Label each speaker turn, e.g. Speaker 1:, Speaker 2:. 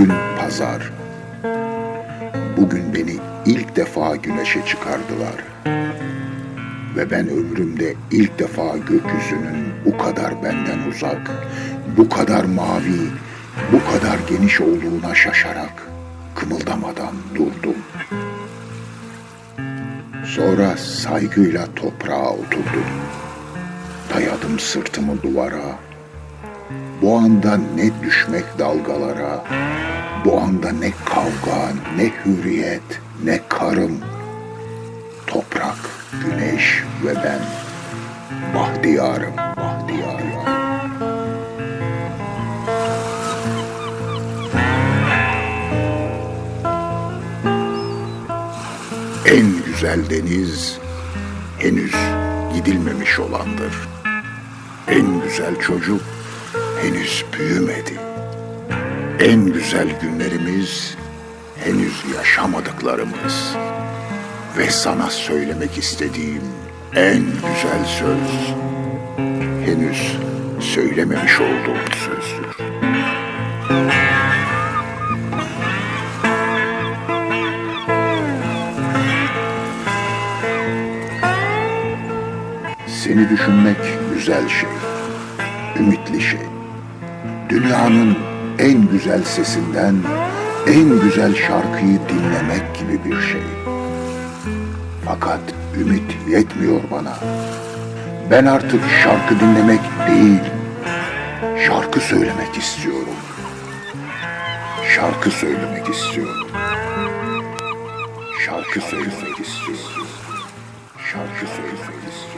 Speaker 1: Bugün pazar. Bugün beni ilk defa güneşe çıkardılar. Ve ben ömrümde ilk defa gökyüzünün bu kadar benden uzak, bu kadar mavi, bu kadar geniş olduğuna şaşarak kımıldamadan durdum. Sonra saygıyla toprağa oturdum. Dayadım sırtımı duvara. Bu anda ne düşmek dalgalara, bu anda ne kavga, ne hürriyet, ne karım. Toprak, güneş ve ben. Bahtiyarım, bahtiyarım. En güzel deniz henüz gidilmemiş olandır. En güzel çocuk henüz büyümedi. En güzel günlerimiz henüz yaşamadıklarımız. Ve sana söylemek istediğim en güzel söz henüz söylememiş olduğum sözdür. Seni düşünmek güzel şey, ümitli şey. Dünyanın en güzel sesinden en güzel şarkıyı dinlemek gibi bir şey. Fakat ümit yetmiyor bana. Ben artık şarkı dinlemek değil, şarkı söylemek istiyorum. Şarkı söylemek istiyorum. Şarkı söylemek istiyorum. Şarkı söylemek istiyorum.